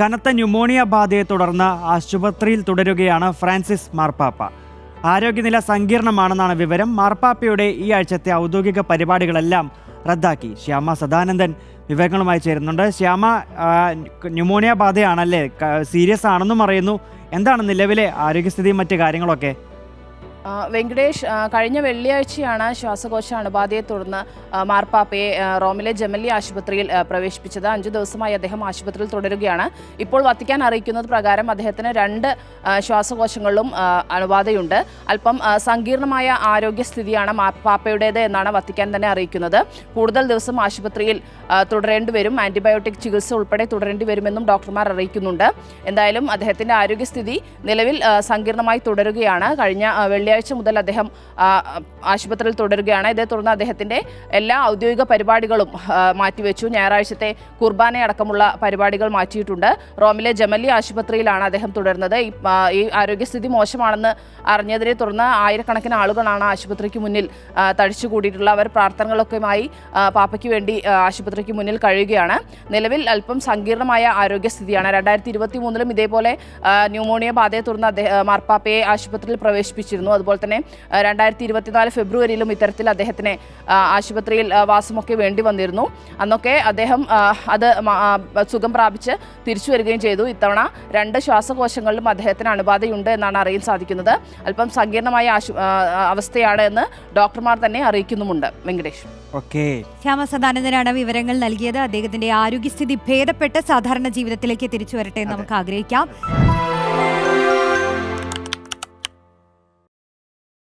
കനത്ത ന്യൂമോണിയ ബാധയെ തുടർന്ന് ആശുപത്രിയിൽ തുടരുകയാണ് ഫ്രാൻസിസ് മാർപ്പാപ്പ. ആരോഗ്യനില സങ്കീർണമാണെന്നാണ് വിവരം. മാർപ്പാപ്പയുടെ ഈ ആഴ്ചത്തെ ഔദ്യോഗിക പരിപാടികളെല്ലാം റദ്ദാക്കി. ശ്യാമ സദാനന്ദൻ വിവരങ്ങളുമായി ചേരുന്നുണ്ട്. ശ്യാമ ന്യൂമോണിയ ബാധയാണല്ലേ? സീരിയസ് ആണെന്നും അറിയുന്നു. എന്താണ് നിലവിലെ ആരോഗ്യസ്ഥിതിയും മറ്റു കാര്യങ്ങളൊക്കെ? വെങ്കടേഷ് കഴിഞ്ഞ വെള്ളിയാഴ്ചയാണ് ശ്വാസകോശ അണുബാധയെ തുടർന്ന് മാർപ്പാപ്പയെ റോമിലെ ജമല്ലി ആശുപത്രിയിൽ പ്രവേശിപ്പിച്ചത്. അഞ്ചു ദിവസമായി അദ്ദേഹം ആശുപത്രിയിൽ തുടരുകയാണ്. ഇപ്പോൾ വത്തിക്കാൻ അറിയിക്കുന്നത് പ്രകാരം അദ്ദേഹത്തിന് രണ്ട് ശ്വാസകോശങ്ങളിലും അണുബാധയുണ്ട്. അല്പം സങ്കീർണമായ ആരോഗ്യസ്ഥിതിയാണ് മാർപ്പാപ്പയുടേത് എന്നാണ് വത്തിക്കാൻ തന്നെ അറിയിക്കുന്നത്. കൂടുതൽ ദിവസം ആശുപത്രിയിൽ തുടരേണ്ടി വരും. ആന്റിബയോട്ടിക് ചികിത്സ ഉൾപ്പെടെ തുടരേണ്ടി വരുമെന്നും ഡോക്ടർമാർ അറിയിക്കുന്നുണ്ട്. എന്തായാലും അദ്ദേഹത്തിന്റെ ആരോഗ്യസ്ഥിതി നിലവിൽ സങ്കീർണമായി തുടരുകയാണ്. കഴിഞ്ഞ ആ, വെള്ളിയാഴ്ച മുതൽ അദ്ദേഹം ആശുപത്രിയിൽ തുടരുകയാണ്. ഇതേ തുടർന്ന് അദ്ദേഹത്തിന്റെ എല്ലാ ഔദ്യോഗിക പരിപാടികളും മാറ്റിവെച്ചു. ഞായറാഴ്ചത്തെ കുർബാന അടക്കമുള്ള പരിപാടികൾ മാറ്റിയിട്ടുണ്ട്. റോമിലെ ജമല്ലി ആശുപത്രിയിലാണ് അദ്ദേഹം തുടരുന്നത്. ഈ ആരോഗ്യസ്ഥിതി മോശമാണെന്ന് അറിഞ്ഞതിനെ തുടർന്ന് ആയിരക്കണക്കിന് ആളുകളാണ് ആശുപത്രിക്ക് മുന്നിൽ തടിച്ചുകൂടിയിട്ടുള്ള അവർ പ്രാർത്ഥനകളൊക്കെയുമായി പാപ്പയ്ക്ക് വേണ്ടി ആശുപത്രിക്ക് മുന്നിൽ കഴിയുകയാണ്. നിലവിൽ അല്പം സങ്കീർണമായ ആരോഗ്യസ്ഥിതിയാണ്. രണ്ടായിരത്തി ഇരുപത്തി മൂന്നിലും ഇതേപോലെ ന്യൂമോണിയ ബാധയെ തുടർന്ന് അദ്ദേഹം മാർപ്പാപ്പയെ ആശുപത്രിയിൽ പ്രവേശിപ്പിച്ചിരുന്നു. അതുപോലെ തന്നെ രണ്ടായിരത്തി ഇരുപത്തിനാല് ഫെബ്രുവരിയിലും ഇത്തരത്തിൽ അദ്ദേഹത്തിന് ആശുപത്രിയിൽ വാസമൊക്കെ വേണ്ടി വന്നിരുന്നു. അന്നൊക്കെ അദ്ദേഹം അത് സുഖം പ്രാപിച്ച് തിരിച്ചു വരികയും ചെയ്തു. ഇത്തവണ രണ്ട് ശ്വാസകോശങ്ങളിലും അദ്ദേഹത്തിന് അണുബാധയുണ്ട് എന്നാണ് അറിയാൻ സാധിക്കുന്നത്. അല്പം സങ്കീർണമായ അവസ്ഥയാണ് എന്ന് ഡോക്ടർമാർ തന്നെ അറിയിക്കുന്നുമുണ്ട്. വെങ്കടേഷ്. ഓക്കെ. ശ്യാമ സദാനന്ദനാണ് വിവരങ്ങൾ നൽകിയത്. അദ്ദേഹത്തിന്റെ ആരോഗ്യസ്ഥിതി ഭേദപ്പെട്ട് സാധാരണ ജീവിതത്തിലേക്ക് തിരിച്ചു വരട്ടെ എന്ന് നമുക്ക് ആഗ്രഹിക്കാം.